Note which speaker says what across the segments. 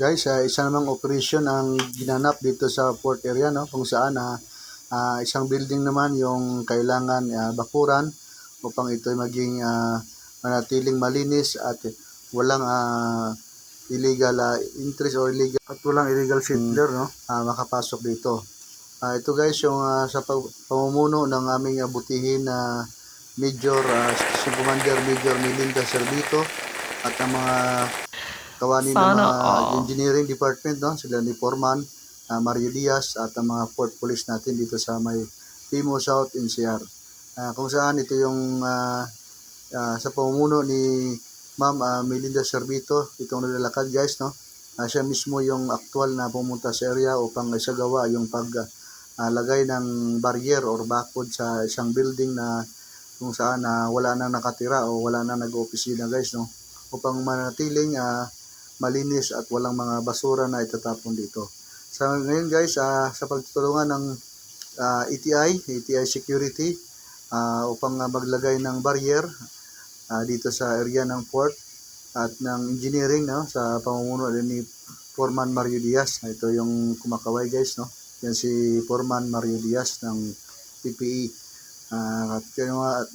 Speaker 1: Guys, ah, isa namang operation ang ginanap dito sa port area no? Kung saan ah, ah, isang building naman yung kailangan ah, bakuran upang ito maging ah, manatiling malinis at walang ah, illegal ah, interest or illegal at walang illegal settler no? Ah, makapasok dito. Ah, ito guys yung ah, sa pag- pamumuno ng aming butihin na Major uh, Station Commander Major Melinda Servito at ang mga kawani ng
Speaker 2: Sana
Speaker 1: mga
Speaker 2: all.
Speaker 1: engineering department no? Sila ni Foreman ah, Mario Diaz at ang mga port police natin dito sa may Timo South NCR Ah, kung saan ito yung ah, ah, sa pamumuno ni Ma'am ah, Melinda Servito itong nilalakad guys no? Ah, siya mismo yung actual na pumunta sa area upang isagawa yung pag ah, lagay ng barrier or bakod sa isang building na kung saan na wala nang nakatira o wala nang nag-opisina guys no? Upang manatiling ah, malinis at walang mga basura na itatapon dito. Sa ngayon guys, ah, sa pagtutulungan ng ah, ETI, ETI Security, ah, upang ah, maglagay ng barrier ah, dito sa area ng port at ng engineering no, sa pamumuno din ni Foreman Mario Diaz. Ito yung kumakaway guys. No? Yan si Foreman Mario Diaz ng PPE. Ah, at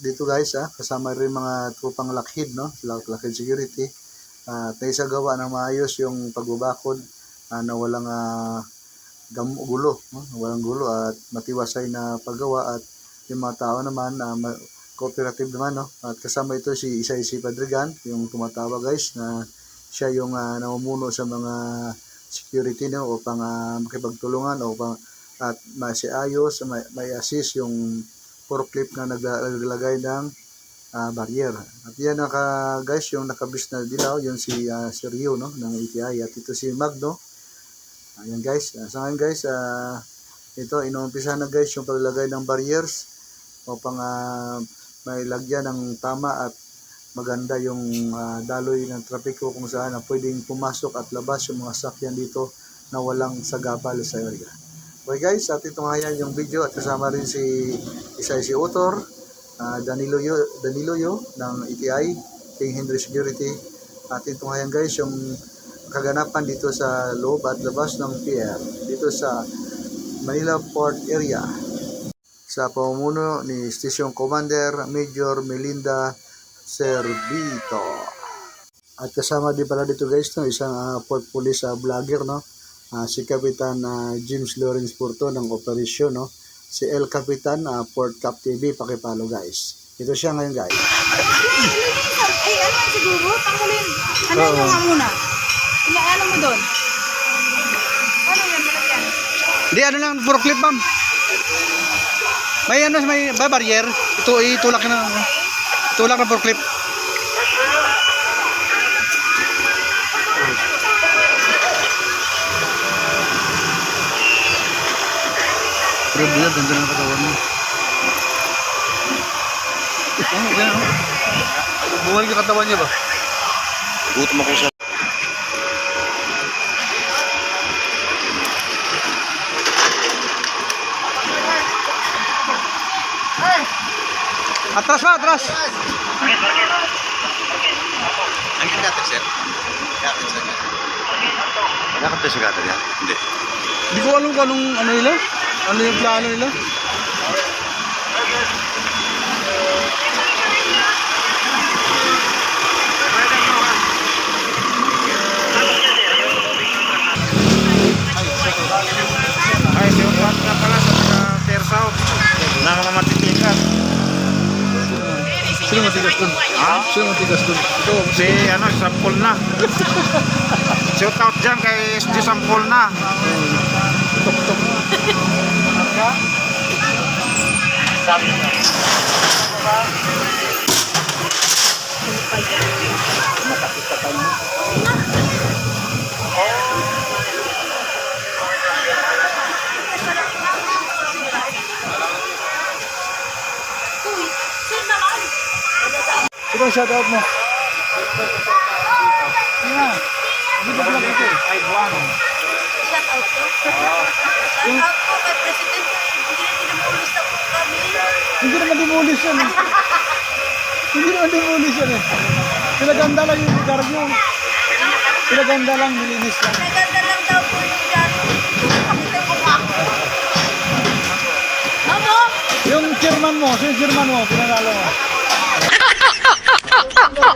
Speaker 1: dito guys, ah, kasama rin mga trupang Lockheed, no? Lock- Lockheed Security. At naisagawa ng maayos yung pagbabakod ah, na walang ah, gam- gulo, no? walang gulo at matiwasay na paggawa at yung mga tao naman na ma- cooperative naman no? At kasama ito si Isay si Padrigan yung tumatawa guys na siya yung ah, namumuno sa mga security no upang ah, makipagtulungan upang at masiayos may, may assist yung forklift na nagla- naglagay ng ah, barrier. At yan naka guys yung nakabis na dilaw yun si uh, Sergio no ng ETI at ito si Magno. Ayan guys, Ah, sa ngayon guys ah, ito inuumpisa na guys yung paglagay ng barriers upang ah, may lagyan ng tama at maganda yung ah, daloy ng trapiko kung saan na pwedeng pumasok at labas yung mga sakyan dito na walang sagabal sa area. Okay guys, at ito nga yan yung video at kasama rin si isa si Author, ah, Danilo Yo, Danilo Yo ng ETI, King Henry Security. At ito nga yan guys yung kaganapan dito sa loob at labas ng pier dito sa Manila Port Area sa pamumuno ni Station Commander Major Melinda Servito. At kasama din pala dito guys no, isang ah, port police ah, vlogger no. Ah, si Kapitan ah, James Lawrence Porto ng operasyon no. Si El Capitan ah, Port Cap TV pakipalo guys. Ito siya ngayon guys.
Speaker 3: Ay, ano yan siguro? Tanggalin. Ano
Speaker 1: Oo.
Speaker 3: nyo nga muna? Inaano mo doon? Ano yan? Malagyan?
Speaker 2: Di ano lang, forklift ma'am. May ano, may ba, barrier. Ito, itulak na. Tulak na forklift. Pero buya, ganda ng katawan mo. Oh, yan oh. Buwal ka katawan niya ba?
Speaker 4: Gutom ako sa
Speaker 2: Atras ba, atras.
Speaker 4: Ang gata, sir? Gata, sir. Nakapta sa gata niya? Hindi.
Speaker 2: Hindi ko alam kung anong ano nila. Ano yung plano nila.
Speaker 5: Ay, si Upat nga pala sa taga Fair South. Na.
Speaker 2: Sino matigas dun?
Speaker 5: Ha?
Speaker 2: Sino matigas dun? Ito,
Speaker 5: Si ano, sampol na. Shout out dyan kay Sampol na.
Speaker 2: Tok.
Speaker 3: Uy, sino naman?
Speaker 2: Sino ang shout out mo? Yeah. Hindi ba vlog ito?
Speaker 5: Ay, buwan.
Speaker 3: Shout out ko. Shout out ko kay Presidente. Hindi na tinamulis na po kami.
Speaker 2: Hindi naman demolish yan eh. Hindi naman demolish yan eh. Pinaganda lang yung lugar nyo. Pinaganda lang, nilinis lang.
Speaker 3: Naganda lang daw po yung dyan. Pakita ko pa. Mamo!
Speaker 2: Yung chairman mo, yung chairman mo, pinanalo mo.